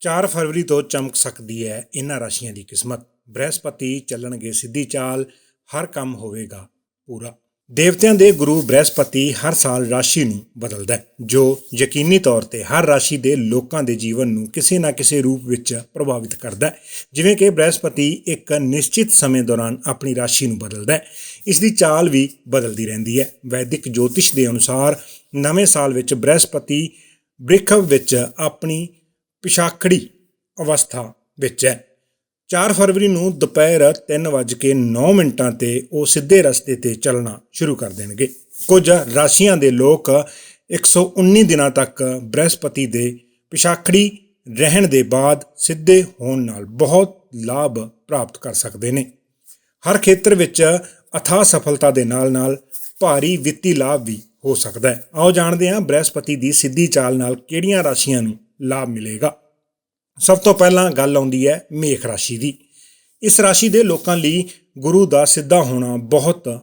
4 ਫਰਵਰੀ ਤੋਂ ਚਮਕ ਸਕਦੀ ਹੈ ਇਹਨਾਂ ਰਾਸ਼ੀਆਂ ਦੀ ਕਿਸਮਤ। ਬ੍ਰਹਿਸਪਤੀ ਚੱਲਣਗੇ ਸਿੱਧੀ ਚਾਲ, ਹਰ ਕੰਮ ਹੋਵੇਗਾ ਪੂਰਾ। ਦੇਵਤਿਆਂ ਦੇ ਗੁਰੂ ਬ੍ਰਹਿਸਪਤੀ ਹਰ ਸਾਲ ਰਾਸ਼ੀ ਨੂੰ ਬਦਲਦਾ ਹੈ, ਜੋ ਯਕੀਨੀ ਤੌਰ ਤੇ ਹਰ ਰਾਸ਼ੀ ਦੇ ਲੋਕਾਂ ਦੇ ਜੀਵਨ ਨੂੰ ਕਿਸੇ ਨਾ ਕਿਸੇ ਰੂਪ ਵਿੱਚ ਪ੍ਰਭਾਵਿਤ ਕਰਦਾ ਹੈ। ਜਿਵੇਂ ਕਿ ਬ੍ਰਹਿਸਪਤੀ ਇੱਕ ਨਿਸ਼ਚਿਤ ਸਮੇਂ ਦੌਰਾਨ ਆਪਣੀ ਰਾਸ਼ੀ ਨੂੰ ਬਦਲਦਾ ਹੈ, ਇਸ ਦੀ ਚਾਲ ਵੀ ਬਦਲਦੀ ਰਹਿੰਦੀ ਹੈ। ਵੈਦਿਕ ਜੋਤਿਸ਼ ਦੇ ਅਨੁਸਾਰ ਨਵੇਂ ਸਾਲ ਵਿੱਚ ਬ੍ਰਹਿਸਪਤੀ ਬ੍ਰਿਖਵ ਵਿੱਚ ਆਪਣੀ ਪਿਛਾਖੜੀ ਅਵਸਥਾ ਵਿੱਚ ਹੈ। 4 ਫਰਵਰੀ ਨੂੰ ਦੁਪਹਿਰ 3:09 ਮਿੰਟਾਂ ਤੇ ਉਹ ਸਿੱਧੇ ਰਸਤੇ ਤੇ ਚੱਲਣਾ ਸ਼ੁਰੂ ਕਰ ਦੇਣਗੇ। ਕੁਝ ਰਾਸ਼ੀਆਂ ਦੇ ਲੋਕ 119 ਦਿਨਾਂ ਤੱਕ ਬ੍ਰਹਿਸਪਤੀ ਦੇ ਪਿਛਾਖੜੀ ਰਹਿਣ ਦੇ ਬਾਅਦ ਸਿੱਧੇ ਹੋਣ ਨਾਲ ਬਹੁਤ ਲਾਭ ਪ੍ਰਾਪਤ ਕਰ ਸਕਦੇ ਨੇ। ਹਰ ਖੇਤਰ ਵਿੱਚ ਅਥਾਹ ਸਫਲਤਾ ਦੇ ਨਾਲ-ਨਾਲ ਭਾਰੀ ਵਿੱਤੀ ਲਾਭ ਵੀ ਹੋ ਸਕਦਾ ਹੈ। ਆਓ ਜਾਣਦੇ ਹਾਂ ਬ੍ਰਹਿਸਪਤੀ ਦੀ ਸਿੱਧੀ ਚਾਲ ਨਾਲ ਕਿਹੜੀਆਂ ਰਾਸ਼ੀਆਂ ਨੂੰ ਲਾਭ ਮਿਲੇਗਾ। ਸਭ ਤੋਂ ਪਹਿਲਾਂ ਗੱਲ ਆਉਂਦੀ ਹੈ ਮੇਖ ਰਾਸ਼ੀ ਦੀ। ਇਸ ਰਾਸ਼ੀ ਦੇ ਲੋਕਾਂ ਲਈ ਗੁਰੂ ਦਾ ਸਿੱਧਾ ਹੋਣਾ ਬਹੁਤ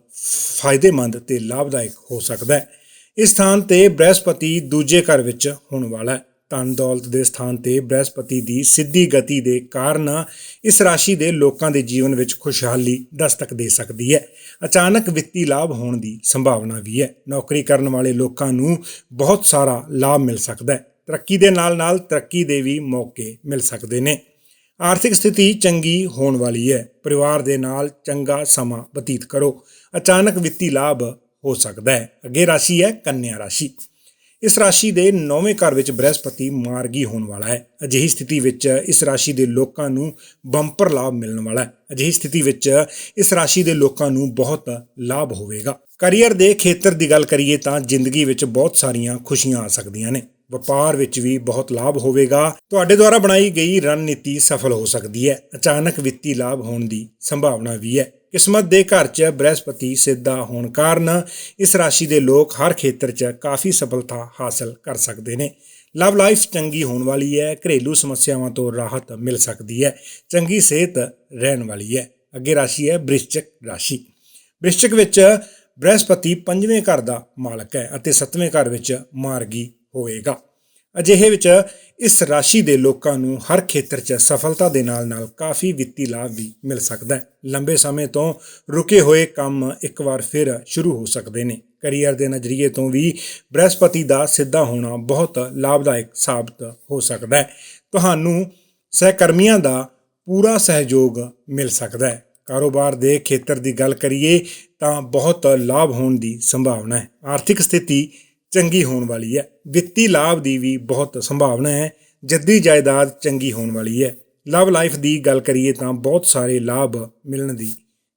ਫਾਇਦੇਮੰਦ ਤੇ ਲਾਭਦਾਇਕ ਹੋ ਸਕਦਾ ਹੈ। ਇਸ ਸਥਾਨ ਤੇ ਬ੍ਰਹਿਸਪਤੀ ਦੂਜੇ ਘਰ ਵਿੱਚ ਹੋਣ ਵਾਲਾ ਹੈ। ਧਨ ਦੌਲਤ ਦੇ ਸਥਾਨ ਤੇ ਬ੍ਰਹਿਸਪਤੀ ਦੀ ਸਿੱਧੀ ਗਤੀ ਦੇ ਕਾਰਨ ਇਸ ਰਾਸ਼ੀ ਦੇ ਲੋਕਾਂ ਦੇ ਜੀਵਨ ਵਿੱਚ ਖੁਸ਼ਹਾਲੀ ਦਸਤਕ ਦੇ ਸਕਦੀ ਹੈ। ਅਚਾਨਕ ਵਿੱਤੀ ਲਾਭ ਹੋਣ ਦੀ ਸੰਭਾਵਨਾ ਵੀ ਹੈ। ਨੌਕਰੀ ਕਰਨ ਵਾਲੇ ਲੋਕਾਂ ਨੂੰ ਬਹੁਤ ਸਾਰਾ ਲਾਭ ਮਿਲ ਸਕਦਾ ਹੈ। ਤਰੱਕੀ ਦੇ ਨਾਲ-ਨਾਲ ਤਰੱਕੀ ਦੇ ਵੀ ਮੌਕੇ ਮਿਲ ਸਕਦੇ ਨੇ। ਆਰਥਿਕ ਸਥਿਤੀ ਚੰਗੀ ਹੋਣ ਵਾਲੀ ਹੈ। ਪਰਿਵਾਰ ਦੇ ਨਾਲ ਚੰਗਾ ਸਮਾਂ ਬਤੀਤ ਕਰੋ। ਅਚਾਨਕ ਵਿੱਤੀ ਲਾਭ ਹੋ ਸਕਦਾ ਹੈ। ਅੱਗੇ ਰਾਸ਼ੀ ਹੈ, ਕੰਨਿਆ ਰਾਸ਼ੀ। ਇਸ ਰਾਸ਼ੀ ਦੇ ਨੌਵੇਂ ਘਰ ਵਿੱਚ ਬ੍ਰਹਿਸਪਤੀ ਮਾਰਗੀ ਹੋਣ ਵਾਲਾ ਹੈ। ਅਜਿਹੀ ਸਥਿਤੀ ਵਿੱਚ ਇਸ ਰਾਸ਼ੀ ਦੇ ਲੋਕਾਂ ਨੂੰ ਬੰਪਰ ਲਾਭ ਮਿਲਣ ਵਾਲਾ ਹੈ। ਅਜਿਹੀ ਸਥਿਤੀ ਵਿੱਚ ਇਸ ਰਾਸ਼ੀ ਦੇ ਲੋਕਾਂ ਨੂੰ ਬਹੁਤ ਲਾਭ ਹੋਵੇਗਾ। ਕੈਰੀਅਰ ਦੇ ਖੇਤਰ ਦੀ ਗੱਲ ਕਰੀਏ ਤਾਂ ਜ਼ਿੰਦਗੀ ਵਿੱਚ ਬਹੁਤ ਸਾਰੀਆਂ ਖੁਸ਼ੀਆਂ ਆ ਸਕਦੀਆਂ ਨੇ। ਵਪਾਰ ਵਿੱਚ ਵੀ ਬਹੁਤ ਲਾਭ ਹੋਵੇਗਾ। ਤੁਹਾਡੇ ਦੁਆਰਾ ਬਣਾਈ ਗਈ ਰਣਨੀਤੀ ਸਫਲ ਹੋ ਸਕਦੀ ਹੈ। ਅਚਾਨਕ ਵਿੱਤੀ ਲਾਭ ਹੋਣ ਦੀ ਸੰਭਾਵਨਾ ਵੀ ਹੈ। ਕਿਸਮਤ ਦੇ ਘਰ 'ਚ ਬ੍ਰਹਿਸਪਤੀ ਸਿੱਧਾ ਹੋਣ ਕਾਰਨ ਇਸ ਰਾਸ਼ੀ ਦੇ ਲੋਕ ਹਰ ਖੇਤਰ 'ਚ ਕਾਫੀ ਸਫਲਤਾ ਹਾਸਲ ਕਰ ਸਕਦੇ ਨੇ। ਲਵ ਲਾਈਫ ਚੰਗੀ ਹੋਣ ਵਾਲੀ ਹੈ। ਘਰੇਲੂ ਸਮੱਸਿਆਵਾਂ ਤੋਂ ਰਾਹਤ ਮਿਲ ਸਕਦੀ ਹੈ। ਚੰਗੀ ਸਿਹਤ ਰਹਿਣ ਵਾਲੀ ਹੈ। ਅੱਗੇ ਰਾਸ਼ੀ ਹੈ ਬ੍ਰਿਸ਼ਚਕ ਰਾਸ਼ੀ। ਬ੍ਰਿਸ਼ਚਕ ਵਿੱਚ ਬ੍ਰਹਿਸਪਤੀ ਪੰਜਵੇਂ ਘਰ ਦਾ ਮਾਲਕ ਹੈ ਅਤੇ ਸੱਤਵੇਂ ਘਰ ਵਿੱਚ ਮਾਰਗੀ ਹੋਵੇਗਾ। ਅਜਿਹੇ ਵਿੱਚ ਇਸ ਰਾਸ਼ੀ ਦੇ ਲੋਕਾਂ ਨੂੰ ਹਰ ਖੇਤਰ 'ਚ ਸਫਲਤਾ ਦੇ ਨਾਲ-ਨਾਲ ਕਾਫੀ ਵਿੱਤੀ ਲਾਭ ਵੀ ਮਿਲ ਸਕਦਾ ਹੈ। ਲੰਬੇ ਸਮੇਂ ਤੋਂ ਰੁਕੇ ਹੋਏ ਕੰਮ ਇੱਕ ਵਾਰ ਫਿਰ ਸ਼ੁਰੂ ਹੋ ਸਕਦੇ ਨੇ। ਕੈਰੀਅਰ ਦੇ ਨਜ਼ਰੀਏ ਤੋਂ ਵੀ ਬ੍ਰਹਿਸਪਤੀ ਦਾ ਸਿੱਧਾ ਹੋਣਾ ਬਹੁਤ ਲਾਭਦਾਇਕ ਸਾਬਤ ਹੋ ਸਕਦਾ ਹੈ। ਤੁਹਾਨੂੰ ਸਹਿਕਰਮੀਆਂ ਦਾ ਪੂਰਾ ਸਹਿਯੋਗ ਮਿਲ ਸਕਦਾ ਹੈ। ਕਾਰੋਬਾਰ ਦੇ ਖੇਤਰ ਦੀ ਗੱਲ ਕਰੀਏ ਤਾਂ ਬਹੁਤ ਲਾਭ ਹੋਣ ਦੀ ਸੰਭਾਵਨਾ ਹੈ। ਆਰਥਿਕ ਸਥਿਤੀ ਚੰਗੀ ਹੋਣ ਵਾਲੀ ਹੈ। ਵਿੱਤੀ ਲਾਭ ਦੀ ਵੀ ਬਹੁਤ ਸੰਭਾਵਨਾ ਹੈ। ਜੱਦੀ ਜਾਇਦਾਦ ਚੰਗੀ ਹੋਣ ਵਾਲੀ ਹੈ। ਲਵ ਲਾਈਫ ਦੀ ਗੱਲ ਕਰੀਏ ਤਾਂ ਬਹੁਤ ਸਾਰੇ ਲਾਭ ਮਿਲਣ ਦੀ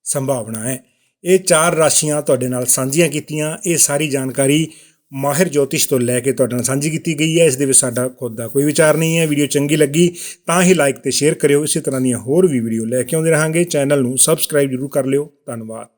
ਸੰਭਾਵਨਾ ਹੈ। ਇਹ ਚਾਰ ਰਾਸ਼ੀਆਂ ਤੁਹਾਡੇ ਨਾਲ ਸਾਂਝੀਆਂ ਕੀਤੀਆਂ। ਇਹ ਸਾਰੀ ਜਾਣਕਾਰੀ ਮਾਹਿਰ ਜੋਤਿਸ਼ ਤੋਂ ਲੈ ਕੇ ਤੁਹਾਡੇ ਨਾਲ ਸਾਂਝੀ ਕੀਤੀ ਗਈ ਹੈ। ਇਸ ਦੇ ਵਿੱਚ ਸਾਡਾ ਖੁਦ ਦਾ ਕੋਈ ਵਿਚਾਰ ਨਹੀਂ ਹੈ। ਵੀਡੀਓ ਚੰਗੀ ਲੱਗੀ ਤਾਂ ਹੀ ਲਾਈਕ ਤੇ ਸ਼ੇਅਰ ਕਰਿਓ। ਇਸੇ ਤਰ੍ਹਾਂ ਦੀਆਂ ਹੋਰ ਵੀ ਵੀਡੀਓ ਲੈ ਕੇ ਆਉਂਦੇ ਰਹਾਂਗੇ। ਚੈਨਲ ਨੂੰ ਸਬਸਕ੍ਰਾਈਬ ਜ਼ਰੂਰ ਕਰ ਲਿਓ। ਧੰਨਵਾਦ।